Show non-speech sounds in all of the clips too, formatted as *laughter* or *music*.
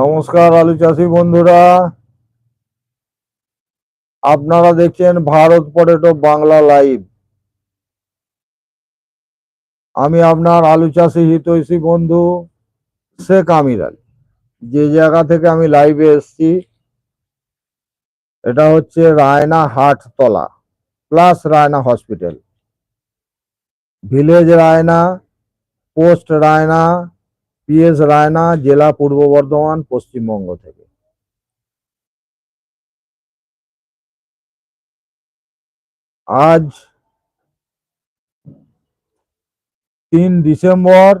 নমস্কার আলু চাষি বন্ধুরা। আপনারা দেখছেন ভারত পটেটো বাংলা লাইভ। আমি আপনার আলু চাষি হিতৈষী বন্ধু শেখ আমির আলী। যে জায়গা থেকে আমি লাইভে এসছি, এটা হচ্ছে Raina Hattala, plus Raina hospital. Village Raina, post Raina PS Raina, জেলা পূর্ব বর্ধমান, পশ্চিমবঙ্গ থেকে। আজ তিন ডিসেম্বর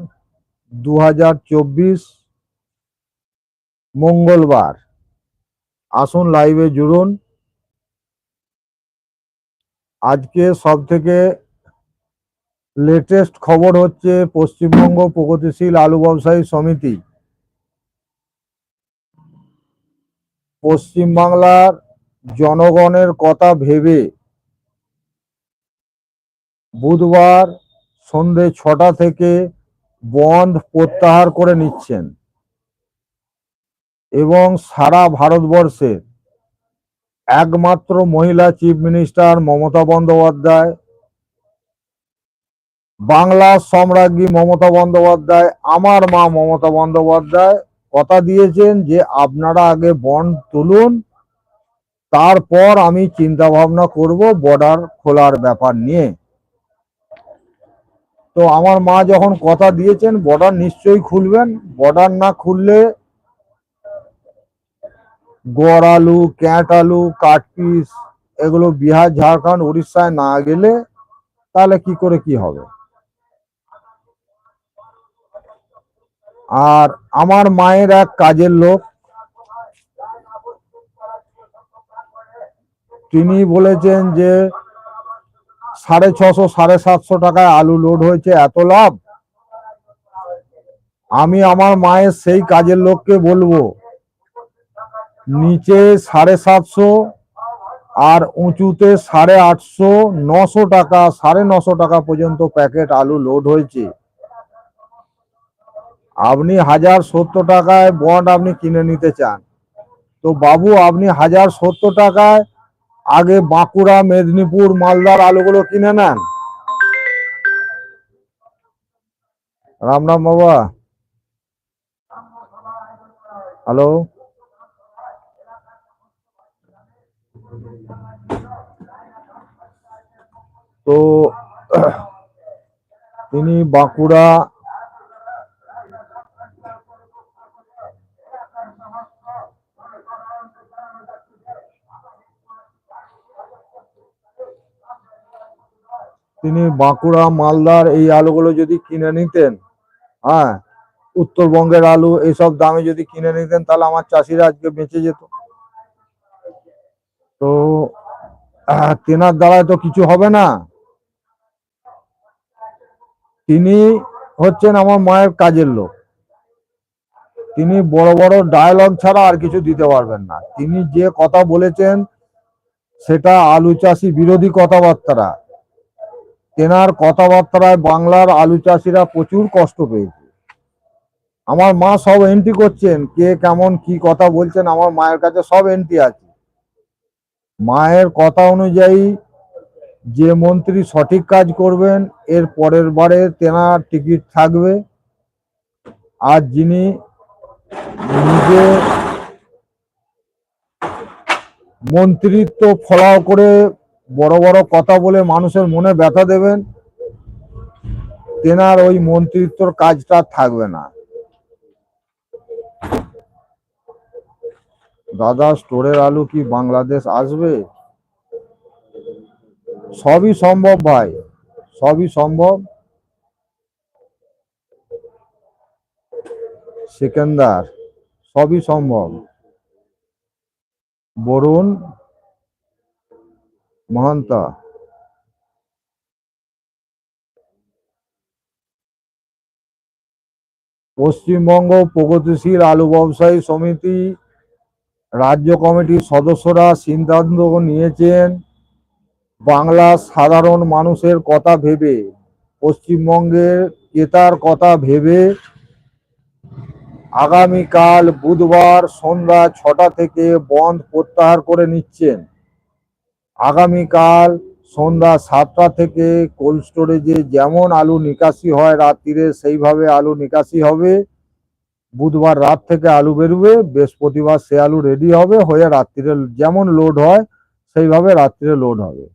দু হাজার চব্বিশ, মঙ্গলবার। আসুন লাইভে জুড়ুন। আজকে সব থেকে লেটেস্ট খবর হচ্ছে পশ্চিমবঙ্গ প্রগতিশীল আলু ব্যবসায়ী সমিতি। পশ্চিমবাংলার জনগণের কথা ভেবে বুধবার সন্ধে ছটা থেকে বন্ধ প্রত্যাহার করে নিচ্ছেন এবং সারা ভারতবর্ষের একমাত্র মহিলা চিফ মিনিস্টার মমতা বন্দ্যোপাধ্যায় বাংলার সম্রাজ্ঞী মমতা বন্দ্যোপাধ্যায়, আমার মা মমতা বন্দ্যোপাধ্যায় কথা দিয়েছেন যে আপনারা আগে বন্ড তুলুন, তারপর আমি চিন্তা ভাবনা করব বর্ডার খোলার ব্যাপার নিয়ে। তো আমার মা যখন কথা দিয়েছেন, বর্ডার নিশ্চয়ই খুলবেন। বর্ডার না খুললে গড় আলু ক্যাট আলু কাঠপিস, এগুলো বিহার, ঝাড়খণ্ড, উড়িষ্যায় না গেলে তাহলে কি করে কি হবে? আর আমার মায়ের এক কাজের লোক, তিনি বলেছেন যে সাড়ে ছশো, সাড়ে সাতশো টাকায় আলু লোড হয়েছে, এত লাভ? আমি আমার মায়ের সেই কাজের লোককে বলব, নিচে সাড়ে সাতশো আর উঁচুতে সাড়ে আটশো, নশো টাকা, সাড়ে নশো টাকা পর্যন্ত প্যাকেট আলু লোড হয়েছে। আপনি হাজার সত্তর টাকায় বন্ড আপনি কিনে নিতে চান। তো বাবু, আপনি হাজার সত্তর টাকায় আগে বাঁকুড়া, মেদিনীপুর, মালদার আলুগুলো কিনে নেন। রাম রাম বাবা। হ্যালো। তো, তিনি বাঁকুড়া তিনি বাঁকুড়া, মালদার এই আলুগুলো যদি কিনে নিতেন হ্যাঁ উত্তরবঙ্গের আলু এইসব দামে যদি কিনে নিতেন, তাহলে আমার চাষিরা আজকে বেঁচে যেত। তো তেনার দ্বারায় তো কিছু হবে না। তিনি হচ্ছেন আমার মায়ের কাজের লোক। তিনি বড় বড় ডায়লগ ছাড়া আর কিছু দিতে পারবেন না। তিনি যে কথা বলেছেন, সেটা আলু চাষি বিরোধী কথাবার্তা। তেনার কথাবার্তায় বাংলার আলু চাষিরা প্রচুর কষ্ট পেয়েছে। আমার মা সব এন্ট্রি করছেন, কে কেমন কি কথা বলছেন, আমার মায়ের কাছে সব এন্ট্রি আছে। মায়ের কথা অনুযায়ী যে মন্ত্রী সঠিক কাজ করবেন, এর পরের বারে তেনার টিকিট থাকবে। আর যিনি নিজে মন্ত্রিত্ব ফলাও করে বড় বড় কথা বলে মানুষের মনে ব্যথা দেবেন, তেনার ওই মন্ত্রিত্বর কাজটা থাকবে না। দাদা, স্টোরের আলু কি বাংলাদেশ আসবে? সবই সম্ভব ভাই, সবই সম্ভব। সেকেন্দার, সবই সম্ভব। বরুণ মহান্তা। পশ্চিমবঙ্গ প্রগতিশীল আলু ব্যবসায়ী সমিতি রাজ্য কমিটির সদস্যরা সিদ্ধান্ত নিয়েছেন বাংলা সাধারণ মানুষের কথা ভেবে, পশ্চিমবঙ্গের ক্রেতার কথা ভেবে আগামীকাল বুধবার সন্ধ্যা ছটা থেকে বন্ধ প্রত্যাহার করে নিচ্ছেন। আগামীকাল সন্ধ্যা সাতটা থেকে কোল্ড স্টোরেজে যেমন আলু নিকাশি হয় রাত্রিরে, সেইভাবে আলু নিকাশি হবে। বুধবার রাত থেকে আলু বেরোবে, বৃহস্পতিবার সে আলু রেডি হবে, হয়ে রাত্রিরে যেমন লোড হয়, সেইভাবে রাত্রিরে লোড হবে।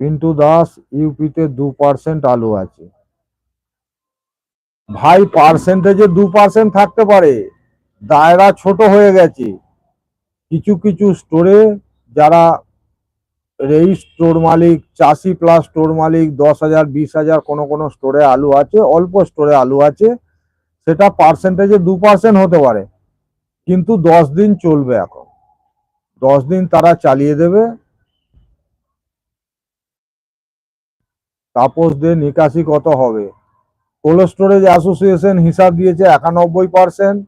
পিন্টু দাস, ইউপিতে দু পার্সেন্ট আলু আছে। ভাই পার্সেন্টেজে দু পার্সেন্ট থাকতে পারে। দায়রা ছোট হয়ে গেছে। কিছু কিছু স্টোরে যারা এই স্টোর মালিক, চাষি প্লাস স্টোর মালিক, দশ হাজার, বিশ হাজার কোনো কোনো স্টোরে আলু আছে, অল্প স্টোরে আলু আছে, সেটা পার্সেন্টেজে দু পার্সেন্ট হতে পারে। কিন্তু দশ দিন চলবে এখন। দশ দিন তারা চালিয়ে দেবে। তাপস দে নিকাশি কত হবে? কোল্ড স্টোরেজ অ্যাসোসিয়েশন হিসাব দিয়েছে একানব্বই পার্সেন্ট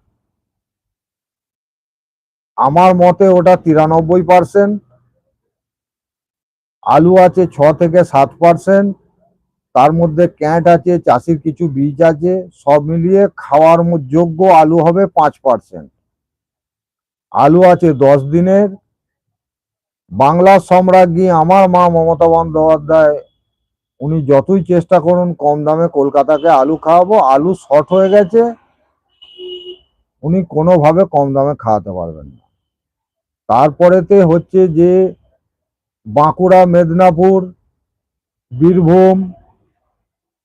আমার মতে ওটা তিরানব্বই পার্সেন্ট আলু আছে ছ থেকে সাত পার্সেন্ট তার মধ্যে ক্যাঁট আছে, চাষির কিছু বীজ আছে, সব মিলিয়ে খাওয়ার যোগ্য আলু হবে পাঁচ পার্সেন্ট আলু আছে দশ দিনের। বাংলা সম্রাজ্ঞী আমার মা মমতা বন্দ্যোপাধ্যায়, উনি যতই চেষ্টা করুন কম দামে কলকাতাকে আলু খাওয়াবো, আলু শর্ট হয়ে গেছে, উনি কোনোভাবে কম দামে খাওয়াতে পারবেন না। তারপরেতে হচ্ছে যে বাঁকুড়া, মেদিনীপুর, বীরভূম,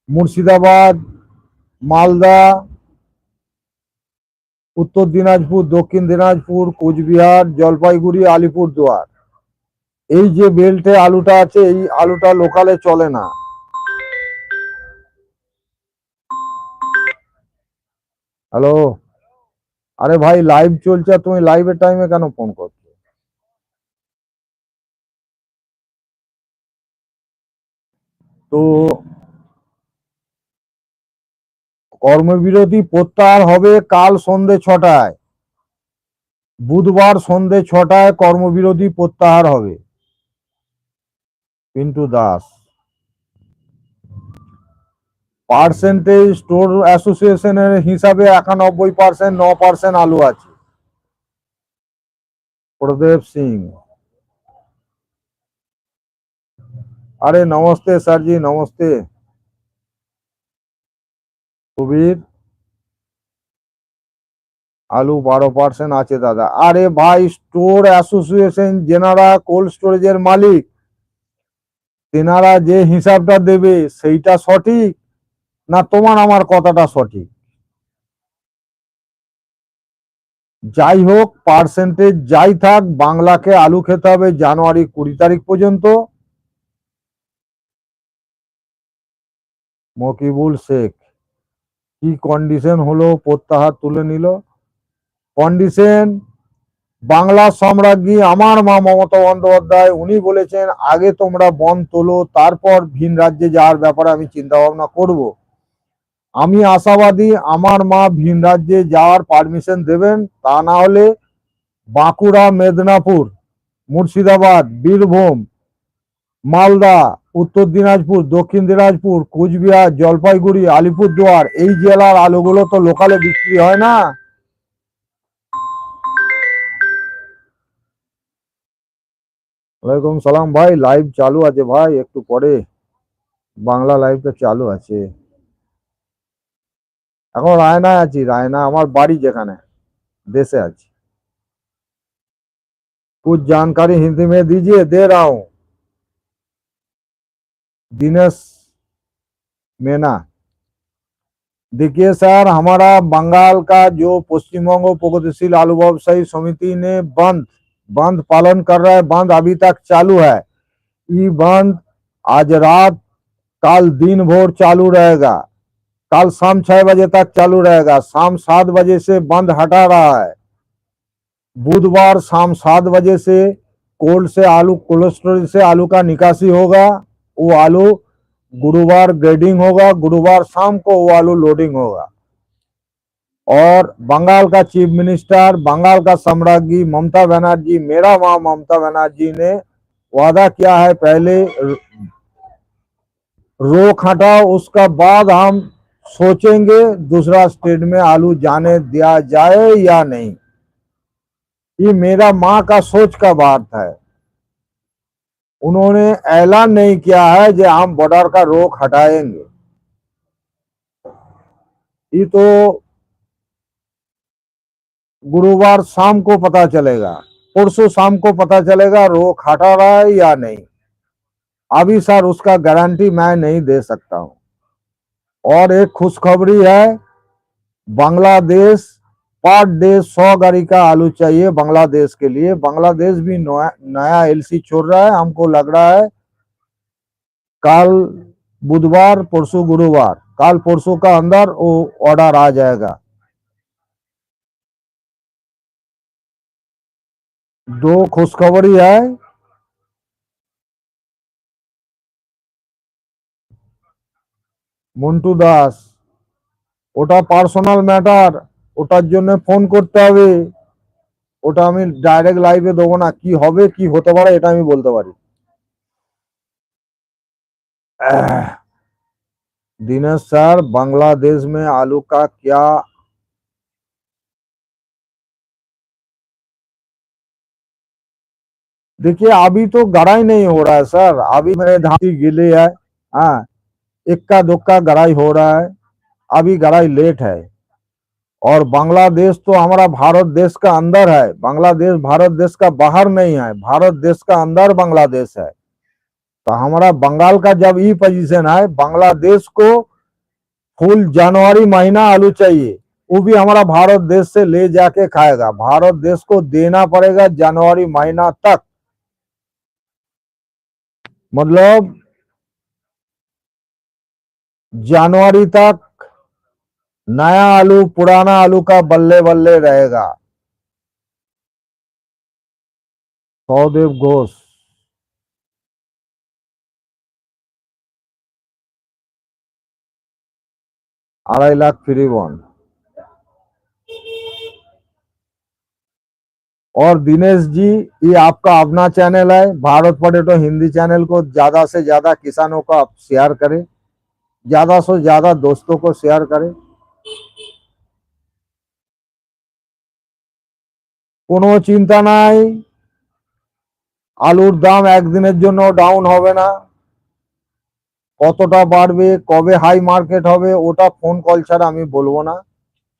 মুর্শিদাবাদ, মালদা, উত্তর দিনাজপুর, দক্ষিণ দিনাজপুর, কোচবিহার, জলপাইগুড়ি, আলিপুরদুয়ার। এই যে বেল্টে আলুটা আছে, এই আলুটা লোকালে চলে না। হ্যালো? আরে ভাই লাইভ চলছে তুমি লাইভের টাইমে কেন ফোন করছ? তো কর্মবিরতি প্রত্যাহার হবে কাল সন্ধে ছটায়। বুধবার সন্ধে ছটায় কর্মবিরতি প্রত্যাহার হবে। পিন্টু দাস। পার্সেন্টেজ স্টোর অ্যাসোসিয়েশনের হিসাবে একানব্বই পার্সেন্ট, ন পার্সেন্ট আলু আছে। প্রদেব সিং। আরে নমস্তে স্যারজি, নমস্তে। সুবীর আলু বারো পার্সেন্ট আছে দাদা। আরে ভাই স্টোর অ্যাসোসিয়েশন যেনারা কোল্ড স্টোরেজের মালিক, তেনারা যে হিসাবটা দেবে, সেইটা সঠিক না তোমার আমার কথাটা সঠিক? যাই হোক পার্সেন্টেজ যাই থাক, বাংলাকে আলু খেতে হবে জানুয়ারি কুড়ি তারিখ পর্যন্ত। মকিবুল শেখ। কি কন্ডিশন হলো প্রত্যাহার তুলে নিল? কন্ডিশন বাংলা সম্রাজ্ঞী আমার মা মমতা বন্দ্যোপাধ্যায়, উনি বলেছেন, আগে তোমরা বন তোলো, তারপর ভিন রাজ্যে যাওয়ার ব্যাপারে আমি চিন্তা ভাবনা করব। আমি আশাবাদী আমার মা ভিন রাজ্যে যাওয়ার পারমিশন দেবেন, তা না হলে বাঁকুড়া, মেদিনীপুর, মুর্শিদাবাদ, বীরভূম মালদা উত্তর দিনাজপুর দক্ষিণ দিনাজপুর কোচবিহার জলপাইগুড়ি আলিপুরদুয়ার এই জেলার আলুগুলো তো লোকালে বিক্রি হয় না ওয়ালাইকুম সালাম ভাই লাইভ চালু আছে ভাই একটু পরে বাংলা লাইভটা চালু আছে এখন রায়নায় আছি রায়না আমার বাড়ি যেখানে দেশে আছি कुछ जानकारी हिंदी में दीजिए दे रहा हूं दिनेश मेना। देखिए सर, हमारा बंगाल का जो पश्चिम बंग प्रगतिशील आलू व्यवसायी समिति ने बंद बंद पालन कर रहा है, बंद अभी तक चालू है। ये बंद आज रात कल दिन भर चालू रहेगा। कल शाम छह बजे तक चालू रहेगा। शाम सात बजे से बंद हटा रहा है। बुधवार शाम सात बजे से कोल्ड से आलू कोल्ड स्टोरेज से आलू का निकासी होगा। वो आलू गुरुवार ग्रेडिंग होगा, गुरुवार शाम को वो आलू लोडिंग होगा। और बंगाल का चीफ मिनिस्टर बंगाल का सम्राज्ञी ममता बनर्जी, मेरा माँ ममता बनर्जी ने वादा किया है पहले, रोक हटाओ, उसका बाद हम सोचेंगे, दूसरा स्टेट में आलू जाने दिया जाए या नहीं। ये मेरा माँ का सोच का बात है। उन्होंने ऐलान नहीं किया है कि हम बॉर्डर का रोक हटाएँगे। ये तो गुरुवार शाम को पता चलेगा, परसों शाम को पता चलेगा रोक हटा रहा है या नहीं। अभी सर, उसका गारंटी मैं नहीं दे सकता हूँ। और एक खुशखबरी है, बांग्लादेश पर डे सौ गाड़ी का आलू चाहिए बांग्लादेश के लिए बांग्लादेश भी नया नया एलसी छोड़ रहा है हमको लग रहा है कल बुधवार परसों गुरुवार कल परसों का अंदर वो ऑर्डर आ जाएगा दो खुशखबरी है মন্টু দাস ওটা পার্সোনাল ম্যাটার ওটার জন্য ফোন করতে হবে ওটা আমি ডাইরেক্ট লাইভে দেবো না কি হবে কি হতে পারে এটা আমি বলতে পারি আহ, दिनेश सर बांग्लादेश में आलू का क्या देखिए अभी तो गड़ाई नहीं हो रहा है सर अभी मेरे धाती गिले है हाँ इक्का दुक्का गड़ाई हो रहा है अभी गड़ाई लेट है और बांग्लादेश तो हमारा भारत देश का अंदर है। बांग्लादेश भारत देश का बाहर नहीं है। भारत देश का अंदर बांग्लादेश है। तो हमारा बंगाल का जब ई पोजीशन है, बांग्लादेश को फुल जनवरी महीना आलू चाहिए। वो भी हमारा भारत देश से ले जाके खाएगा। भारत देश को देना पड़ेगा जनवरी महीना तक। मतलब जनवरी तक नया आलू, पुराना आलू का बल्ले बल्ले रहेगा। सौदेव घोष। अढ़ाई लाख फ्री बॉन्ड। और दिनेश जी, ये आपका अपना चैनल है। भारत पोटेटो हिंदी चैनल को ज़्यादा से ज़्यादा किसानों को आप शेयर करें। ज़्यादा से ज़्यादा दोस्तों को शेयर करें। কোনো চিন্তা নাই। আলুর দাম একদিনের জন্য ডাউন হবে না। কতটা বাড়বে, কবে হাই মার্কেট হবে, ওটা ফোন কল ছাড়া আমি বলব না।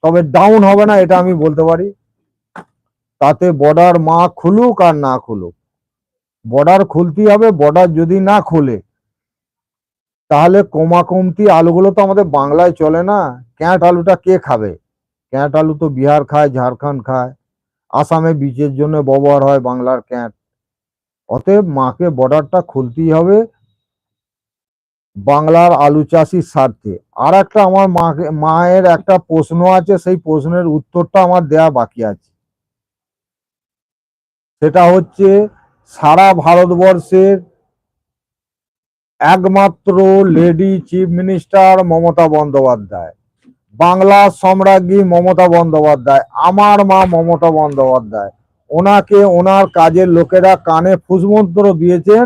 তবে ডাউন হবে না, এটা আমি বলতে পারি। তাতে বর্ডার মা খুলুক আর না খুলুক। বর্ডার খুলতেই হবে বর্ডার যদি না খুলে, তাহলে কমা কমতি আলুগুলো তো আমাদের বাংলায় চলে না। ক্যাঁট আলুটা কে খাবে? ক্যাঁট আলু তো বিহার খায়, ঝাড়খণ্ড খায়। আসামে বীজের জন্য ব্যবহার হয় বাংলার ক্যাঁট। অতএব মাকে বর্ডারটা খুলতেই হবে বাংলার আলু চাষির স্বার্থে। আর একটা আমার মাকে, মায়ের একটা প্রশ্ন আছে, সেই প্রশ্নের উত্তরটা আমার দেয়া বাকি আছে। সেটা হচ্ছে, সারা ভারতবর্ষের একমাত্র lady chief minister Mamata Bandyopadhyay. Bangla সম্রাজ্ঞী Mamata Bandyopadhyay, আমার মা মমতা বন্দ্যোপাধ্যায়। ওনাকে ওনার কাজের লোকেরা কানে ফুসমন্ত্র দিয়েছেন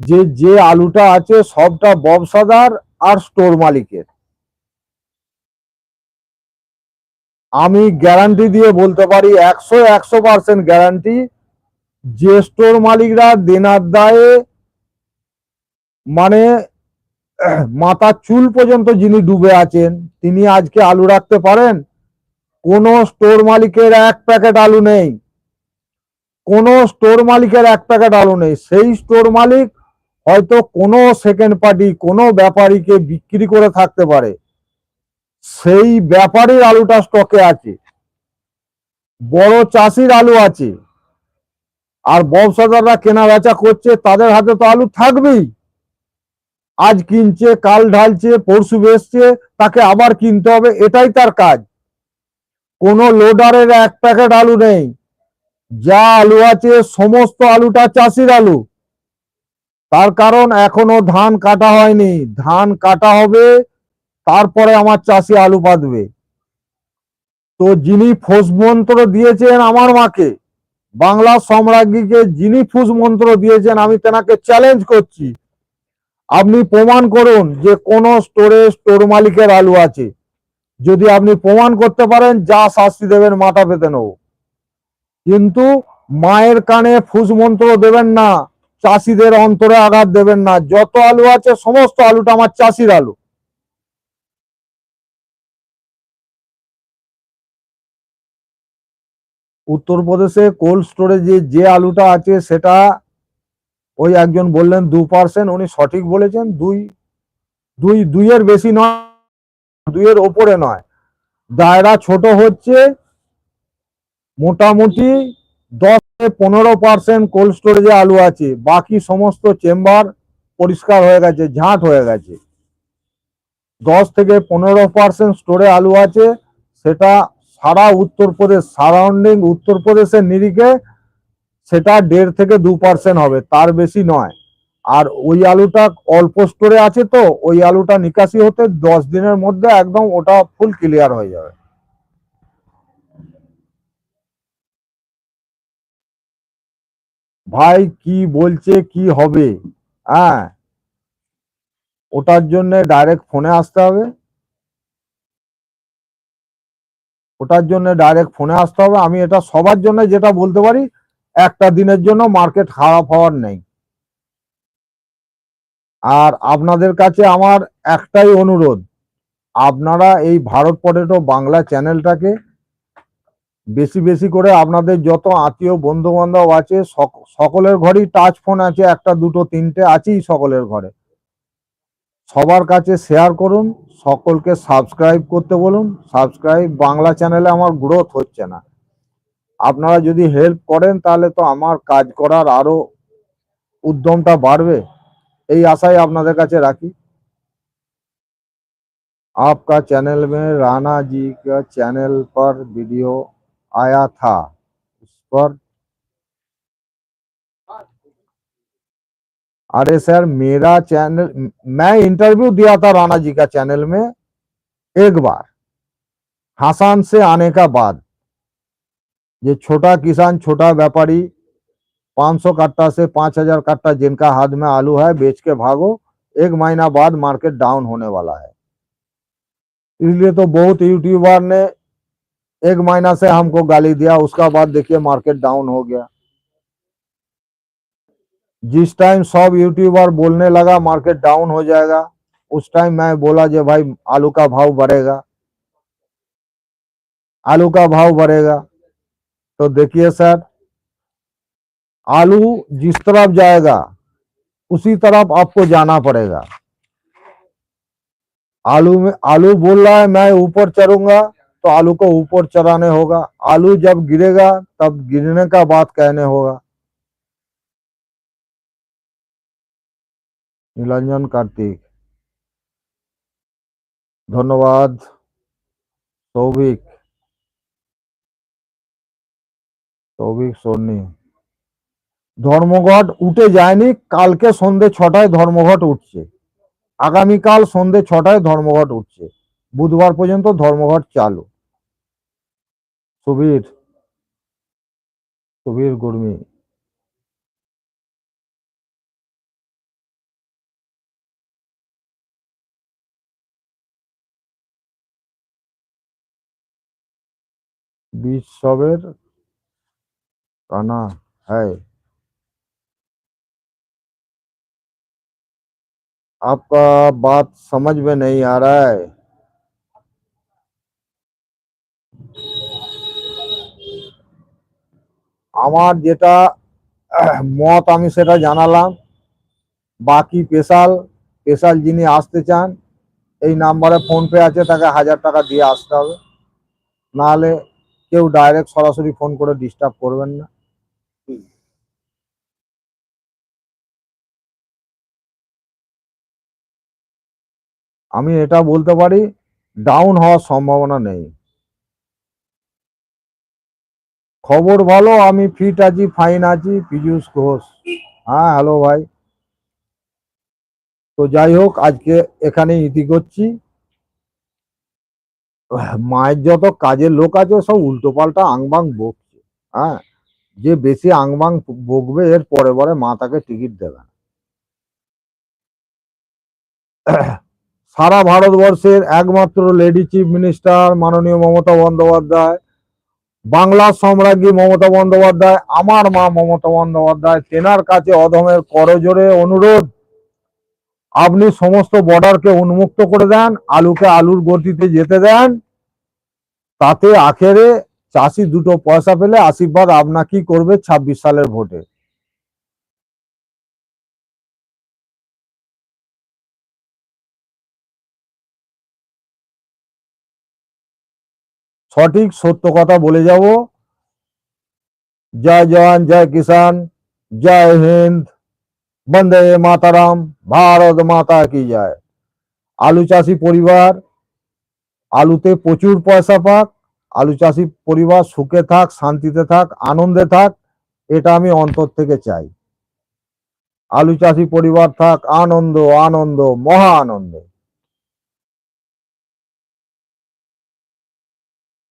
যে যে আলুটা আছে সবটা ব্যবসাদার আর স্টোর মালিকের। আমি গ্যারান্টি দিয়ে বলতে পারি, একশো একশো পার্সেন্ট গ্যারান্টি যে স্টোর মালিকরা দেনার দায়ে মানে *clears throat* মাথার চুল পর্যন্ত যিনি ডুবে আছেন, তিনি আজকে আলু রাখতে পারেন? কোন স্টোর মালিকের এক প্যাকেট আলু নেই। কোন স্টোর মালিকের এক প্যাকেট আলু নেই। সেই স্টোর মালিক হয়তো কোনো সেকেন্ড পার্টি কোনো ব্যাপারীকে বিক্রি করে থাকতে পারে। সেই ব্যাপারীর আলুটা স্টকে আছে। বড় চাষির আলু আছে। আর ব্যবসাদাররা কেনা বেচা করছে, তাদের হাতে তো আলু থাকবেই। আজ কিনছে, কাল ঢালছে, পরশু বেসছে তাকে আবার কিনতে হবে, এটাই তার কাজ। কোনো লোডারের এক প্যাকেট আলু নেই। যা আলু আছে, সমস্ত আলুটা চাষির আলু। তার কারণ এখনও ধান কাটা হয়নি। ধান কাটা হবে, তারপরে আমার চাষি আলু পাতবে তো যিনি ফোস মন্ত্র দিয়েছেন আমার মাকে, বাংলা সম্রাজ্ঞীকে যিনি ফুস মন্ত্র দিয়েছেন, আমি তেনাকে চ্যালেঞ্জ করছি। আপনি প্রমাণ করুন যে কোন স্টোরে স্টোর মালিকের আলু আছে। যদি আপনি প্রমাণ করতে পারেন, যা শাস্তি দেবেন, মাথা পেতে নেব। কিন্তু মায়ের কানে ফুস মন্ত্র দেবেন না, চাষিদের অন্তরে আঘাত দেবেন না। যত আলু আছে, সমস্ত আলুটা আমার চাষির আলু। উত্তরপ্রদেশে কোল্ড স্টোরেজে যে আলুটা আছে, সেটা ওই একজন বললেন দু পার্সেন্ট উনি সঠিক বলেছেন, দুই দুই, দুইয়ের বেশি নয়, দুইয়ের ওপরে নয়। দায়রা ছোট হচ্ছে, মোটামুটি দশ পনেরো পার্সেন্ট কোল্ড স্টোরেজে আলু আছে, বাকি সমস্ত চেম্বার পরিষ্কার হয়ে গেছে, ঝাঁট হয়ে গেছে। দশ থেকে পনেরো পার্সেন্ট স্টোরে আলু আছে, সেটা সারা উত্তরপ্রদেশ সারাউন্ডিং উত্তরপ্রদেশের নিরিখে সেটা দেড় থেকে দু পার্সেন্ট হবে, তার বেশি নয়। আর ওই আলুটা অল্প স্টোরে আছে তো, ওই আলুটা নিকাশি হতে দশ দিনের মধ্যে একদম ওটা ফুল ক্লিয়ার হয়ে যাবে। ভাই, কি বলছে, কি হবে? হ্যাঁ। ওটার জন্য ডাইরেক্ট ফোনে আসতে হবে। ওটার জন্য ডাইরেক্ট ফোনে আসতে হবে। আমি এটা সবার জন্য যেটা বলতে পারি একটা দিনের জন্য মার্কেট খারাপ হওয়ার নেই। আর আপনাদের কাছে আমার একটাই অনুরোধ, আপনারা এই ভারত পটেটো বাংলা চ্যানেলটাকে বেশি বেশি করে আপনাদের যত আত্মীয় বন্ধু বান্ধব আছে, সক- সকলের ঘরেই টাচ ফোন আছে, একটা, দুটো, তিনটে আছেই সকলের ঘরে। সবার কাছে শেয়ার করুন, সকলকে সাবস্ক্রাইব করতে বলুন। সাবস্ক্রাইব বাংলা চ্যানেলে আমার গ্রোথ হচ্ছে না। আপনারা যদি হেল্প করেন তাহলে তো আমার কাজ করার আরো উদ্যমটা বাড়বে এই আশাই আপনাদের কাছে রাখি आपका चैनल में राणा जी का चैनल पर वीडियो आया था उस पर अरे सर मेरा चैनल मैं इंटरव्यू दिया था राणा जी का चैनल में एक बार हासान से आने का बाद ये छोटा किसान, छोटा व्यापारी 500 कट्टा से 5000 कट्टा जिनका हाथ में आलू है, बेच के भागो, एक महीना बाद मार्केट डाउन होने वाला है। इसलिए तो बहुत यूट्यूबर ने एक महीना से हमको गाली दिया, उसका बाद देखिए मार्केट डाउन हो गया। जिस टाइम सब यूट्यूबर बोलने लगा, मार्केट डाउन हो जाएगा, उस टाइम मैं बोला जे भाई आलू का भाव बढ़ेगा। आलू का भाव बढ़ेगा। तो देखिए सर, आलू जिस तरफ़ जाएगा, उसी तरफ़ आपको जाना पड़ेगा। आलू में, आलू बोल रहा है, मैं ऊपर चढ़ूँगा तो आलू को ऊपर चढ़ाने होगा। आलू जब गिरेगा, तब गिरने का बात कहने होगा। निरंजन कार्तिक, धन्यवाद। सौभिक তৌফিক সর্নি ধর্মঘট উঠে যায়নি, কালকে সন্ধে ছটায় ধর্মঘট উঠছে। আগামীকাল সন্ধে ছটায় ধর্মঘট উঠছে। বুধবার পর্যন্ত ধর্মঘট চালু। সুবীর সুবীর গুর্মি। বীজ সবের कहना है आपका बात समझ में नहीं आ रहा है আমার যেটা আহ, মত আমি সেটা জানালাম বাকি স্পেশাল স্পেশাল যিনি আসতে চান এই নাম্বারে ফোন পে আছে তাকে হাজার টাকা দিয়ে আসতে হবে নাহলে কেউ ডাইরেক্ট সরাসরি ফোন করে ডিস্টার্ব করবেন না আমি এটা বলতে পারি ডাউন হওয়ার সম্ভাবনা নেই। খবর ভালো, আমি ফিট আছি ফাইন আছি, পীযূষ ঘোষ। হ্যাঁ হ্যালো ভাই। তো যাই হোক, আজকে এখানে ইতি করছি। মায়ের যত কাজের লোক আছে, সব উল্টো পাল্টা আংবাং বকছে। হ্যাঁ যে বেশি আংবাং বকবে, এর পরে পরে মা তাকে টিকিট দেবে না। সারা ভারতবর্ষের একমাত্র লেডি চিফ মিনিস্টার মাননীয় মমতা বন্দ্যোপাধ্যায় বাংলার সম্রাজ্ঞী মমতা বন্দ্যোপাধ্যায়, আমার মা মমতা বন্দ্যোপাধ্যায়, তেনার কাছে অধমের করজোরে অনুরোধ। আপনি সমস্ত বর্ডারকে উন্মুক্ত করে দেন, আলুকে আলুর গতিতে যেতে দেন, তাতে আখেরে চাষি দুটো পয়সা পেলে আশীর্বাদ আপনাকেই করবে ছাব্বিশ সালের ভোটে। সঠিক সত্য কথা বলে যাব। জয় জওয়ান, জয় কিষান জয় হিন্দ, বন্দে মাতারাম, ভারত মাতা কি যায় আলু চাষি পরিবার, আলুতে প্রচুর পয়সা পাক, আলু চাষি পরিবার সুখে থাক, শান্তিতে থাক, আনন্দে থাক, এটা আমি অন্তর থেকে চাই। আলু চাষি পরিবার থাক, আনন্দ আনন্দ, মহা আনন্দে।